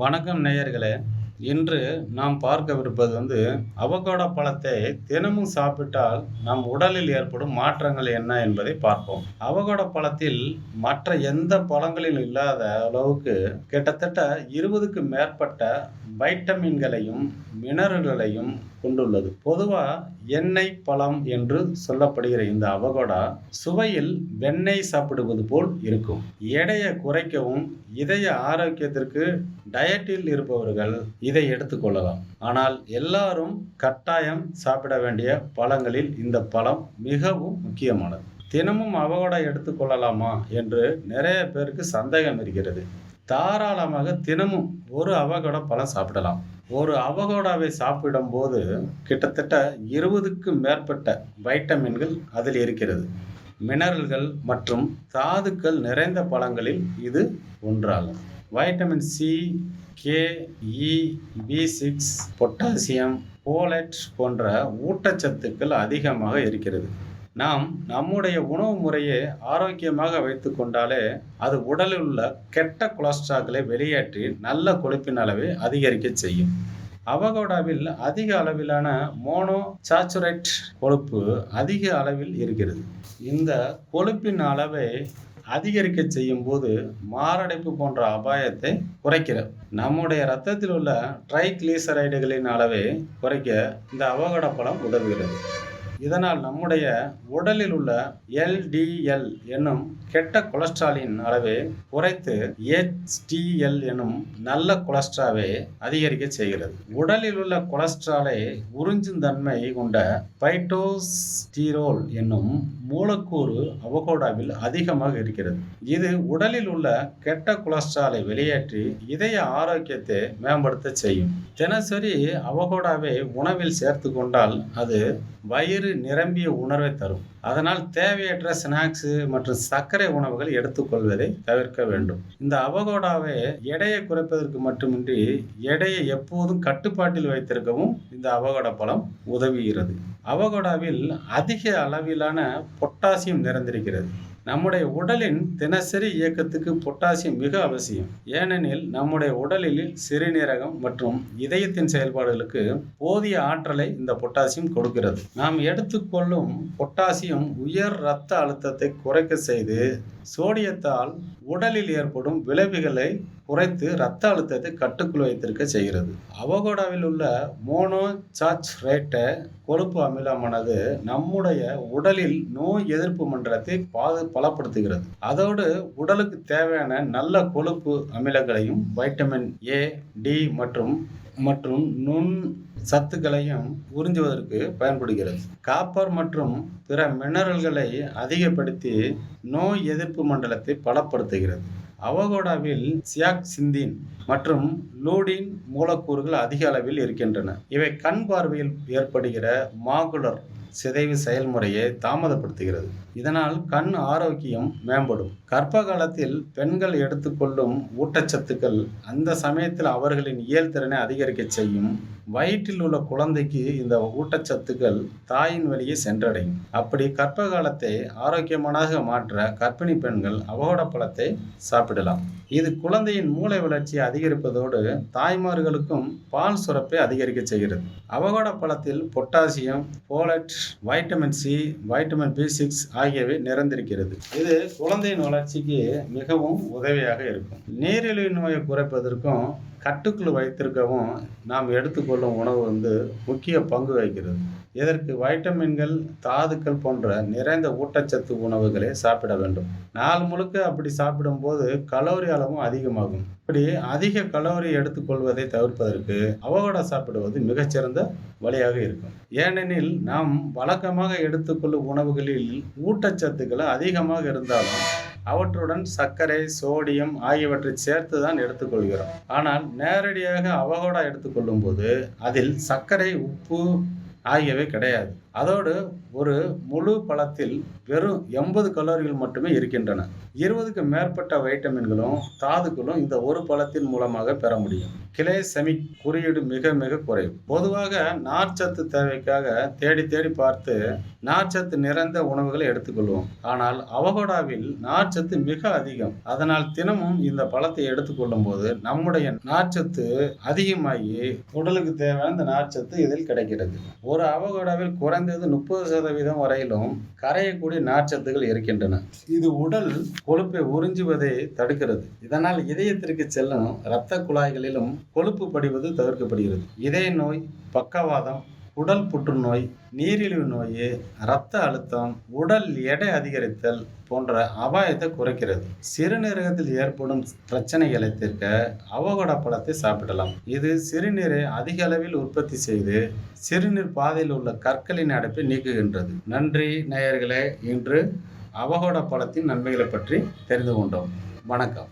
வணக்கம் நேயர்களே. இன்று நாம் பார்க்கவிருப்பது வந்து அவகோடா பழத்தை தினமும் சாப்பிட்டால் நம் உடலில் ஏற்படும் மாற்றங்கள் என்ன என்பதை பார்ப்போம். அவகோடா பழத்தில் மற்ற எந்த பழங்களிலும் இல்லாத அளவுக்கு கிட்டத்தட்ட இருபதுக்கு மேற்பட்ட வைட்டமின்களையும் மினரல்களையும் கொண்டுள்ளது. பொதுவாக எண்ணெய் பழம் என்று சொல்லப்படுகிற இந்த அவகோடா சுவையில் வெண்ணெய் சாப்பிடுவது போல் இருக்கும். எடையை குறைக்கவும் இதய ஆரோக்கியத்திற்கு டயட்டில் இருப்பவர்கள் இதை எடுத்துக்கொள்ளலாம் ஆனால் எல்லாரும் கட்டாயம் சாப்பிட வேண்டிய பழங்களில் இந்த பழம் மிகவும் முக்கியமானது. தினமும் அவகோடா எடுத்துக்கொள்ளலாமா என்று நிறைய பேருக்கு சந்தேகம் இருக்கிறது. தாராளமாக தினமும் ஒரு அவகோடா பழம் சாப்பிடலாம். ஒரு அவகோடாவை சாப்பிடும்போது கிட்டத்தட்ட இருபதுக்கு மேற்பட்ட வைட்டமின்கள் அதில் இருக்கிறது. மினரல்கள் மற்றும் தாதுக்கள் நிறைந்த பழங்களில் இது ஒன்றாகும். Vitamin C K E B six potassium folate போன்ற ஊட்டச்சத்துக்கள் அதிகமாக இருக்கிறது. நாம் நம்முடைய உணவு முறையை ஆரோக்கியமாக வைத்து கொண்டாலே அது உடலில் உள்ள கெட்ட கொலஸ்ட்ராக்களை வெளியேற்றி நல்ல கொழுப்பின் அளவை அதிகரிக்க செய்யும். அவகோடாவில் அதிக அளவிலான மோனோ சாச்சுரேட் கொழுப்பு அதிக அளவில் இருக்கிறது. இந்த கொழுப்பின் அளவை அதிகரிக்க செய்யும் போது மாரடைப்பு போன்ற அபாயத்தை குறைக்கிறது நம்முடைய ரத்தத்தில் உள்ள ட்ரைக்ளீசரைடுகளின் அளவை குறைக்க இந்த அவகட பழம் உதவுகிறது. இதனால் நம்முடைய உடலில் உள்ள எல்டிஎல் என்னும் கெட்ட கொலஸ்ட்ராலின் அளவை குறைத்து எச்டிஎல் எனும் நல்ல கொலஸ்ட்ராவை அதிகரிக்க செய்கிறது. உடலில் உள்ள கொலஸ்ட்ராலை உறிஞ்சும் தன்மை கொண்ட பைட்டோஸ்டீரோல் என்னும் மூலக்கூறு அவகோடாவில் அதிகமாக இருக்கிறது. இது உடலில் உள்ள கெட்ட கொலஸ்ட்ராலை வெளியேற்றி இதய ஆரோக்கியத்தை மேம்படுத்த செய்யும். தினசரி அவகோடாவை உணவில் சேர்த்து கொண்டால் அது வயிறு நிரம்பிய உணர்வை தரும். அதனால் தேவையற்ற ஸ்நாக்ஸு மற்றும் சர்க்கரை உணவுகள் எடுத்துக்கொள்வதை தவிர்க்க வேண்டும். இந்த அவகோடாவை எடையை குறைப்பதற்கு மட்டுமின்றி எடையை எப்போதும் கட்டுப்பாட்டில் வைத்திருக்கவும் இந்த அவகோடா பழம் உதவுகிறது. அவகோடாவில் அதிக அளவிலான பொட்டாசியம் நிறைந்திருக்கிறது. நம்முடைய உடலின் தினசரி இயக்கத்துக்கு பொட்டாசியம் மிக அவசியம். ஏனெனில் நம்முடைய உடலில் சிறுநீரகம் மற்றும் இதயத்தின் செயல்பாடுகளுக்கு போதிய ஆற்றலை இந்த பொட்டாசியம் கொடுக்கிறது. நாம் எடுத்துக்கொள்ளும் பொட்டாசியம் உயர் இரத்த அழுத்தத்தை குறைக்க செய்து சோடியத்தால் உடலில் ஏற்படும் விளைவுகளை குறைத்து இரத்த அழுத்தத்தை கட்டுக்குள் வைத்திருக்க செய்கிறது. அவகோடாவில் உள்ள மோனோ சார்ஜ் ரேட்ட கொழுப்பு அமிலமானது நம்முடைய உடலில் நோய் எதிர்ப்பு மண்டலத்தை பாது பலப்படுத்துகிறது. அதோடு உடலுக்கு தேவையான நல்ல கொழுப்பு அமிலங்களையும் வைட்டமின் ஏ டி மற்றும் மற்றும் நுண் சத்துக்களையும் உறிஞ்சுவதற்கு பயன்படுகிறது. காப்பர் மற்றும் பிற மினரல்களை அதிகப்படுத்தி நோய் எதிர்ப்பு மண்டலத்தை பலப்படுத்துகிறது. அவகோடாவில் சியாக் சிந்தின் மற்றும் லூடின் மூலக்கூறுகள் அதிக அளவில் இருக்கின்றன. இவை கண் பார்வையில் ஏற்படுகிற மாகுலர் சிதைவு செயல்முறையை தாமதப்படுத்துகிறது. இதனால் கண் ஆரோக்கியம் மேம்படும். கர்ப்ப காலத்தில் பெண்கள் எடுத்துக்கொள்ளும் ஊட்டச்சத்துக்கள் அந்த சமயத்தில் அவர்களின் இயல் திறனை அதிகரிக்க செய்யும். வயிற்றில் உள்ள குழந்தைக்கு இந்த ஊட்டச்சத்துக்கள் தாயின் வழியே சென்றடையும். அப்படி கர்ப்ப காலத்தை ஆரோக்கியமானதாக மாற்ற கர்ப்பிணி பெண்கள் அவகோட பழத்தை சாப்பிடலாம். இது குழந்தையின் மூளை வளர்ச்சியை அதிகரிப்பதோடு தாய்மார்களுக்கும் பால் சுரப்பை அதிகரிக்க செய்கிறது. அவகோட பழத்தில் potassium folate vitamin C vitamin B six ஆகியவை நிறைந்திருக்கிறது. இது குழந்தையின் வளர்ச்சிக்கு மிகவும் உதவியாக இருக்கும். நீரிழிவு நோயை குறைப்பதற்கும் கட்டுக்குள் வைத்திருக்கவும் நாம் எடுத்துக்கொள்ளும் உணவு வந்து முக்கிய பங்கு வகிக்கிறது. இதற்கு வைட்டமின்கள் தாதுக்கள் போன்ற நிறைந்த ஊட்டச்சத்து உணவுகளை சாப்பிட வேண்டும். நாள் முழுக்க அப்படி சாப்பிடும்போது கலோரி அளவும் அதிகமாகும். இப்படி அதிக கலோரி எடுத்துக்கொள்வதை தவிர்ப்பதற்கு அவகடா சாப்பிடுவது மிகச்சிறந்த வழியாக இருக்கும். ஏனெனில் நாம் வழக்கமாக எடுத்துக்கொள்ளும் உணவுகளில் ஊட்டச்சத்துக்கள் அதிகமாக இருந்தாலும் அவற்றுடன் சர்க்கரை சோடியம் ஆகியவற்றை சேர்த்து தான் எடுத்துக்கொள்கிறோம். ஆனால் நேரடியாக அவகோடா எடுத்துக்கொள்ளும் போது அதில் சர்க்கரை உப்பு ஆகியவை கிடையாது. அதோடு ஒரு முழு பழத்தில் வெறும் எண்பது கலோரிகள் மட்டுமே இருக்கின்றன. இருபதுக்கு மேற்பட்ட வைட்டமின்களும் தாதுக்களும் இந்த ஒரு பழத்தின் மூலமாக பெற முடியும். கிளைசெமிக் குறியீடு மிக மிக குறைவு. பொதுவாக நார்ச்சத்து தேவைக்காக தேடி தேடி பார்த்து நார்ச்சத்து நிறைந்த உணவுகளை எடுத்துக்கொள்வோம். ஆனால் அவகோடாவில் நார்ச்சத்து மிக அதிகம். அதனால் தினமும் இந்த பழத்தை எடுத்துக்கொள்ளும் போது நம்முடைய நார்ச்சத்து அதிகமாகி உடலுக்கு தேவையான இந்த நார்ச்சத்து இதில் கிடைக்கிறது. ஒரு அவகோடாவில் குறைந்த குறைந்தது முப்பது சதவீதம் வரையிலும் கரையக்கூடிய நார்ச்சத்துகள் இருக்கின்றன. இது உடல் கொழுப்பை உறிஞ்சுவதை தடுக்கிறது. இதனால் இதயத்திற்கு செல்லும் இரத்த குழாய்களிலும் கொழுப்பு படிவது தவிர்க்கப்படுகிறது. இதய நோய் பக்கவாதம் உடல் புற்றுநோய் நீரிழிவு நோய் இரத்த அழுத்தம் உடல் எடை அதிகரித்தல் போன்ற அபாயத்தை குறைக்கிறது. சிறுநீரகத்தில் ஏற்படும் பிரச்சனைகளை தீர்க்க அவகோடா பழத்தை சாப்பிடலாம். இது சிறுநீரை அதிக அளவில் உற்பத்தி செய்து சிறுநீர் பாதையில் உள்ள கற்களின் அடைப்பை நீக்குகின்றது. நன்றி நேயர்களே. இன்று அவகோடா பழத்தின் நன்மைகளை பற்றி தெரிந்து கொண்டோம். வணக்கம்.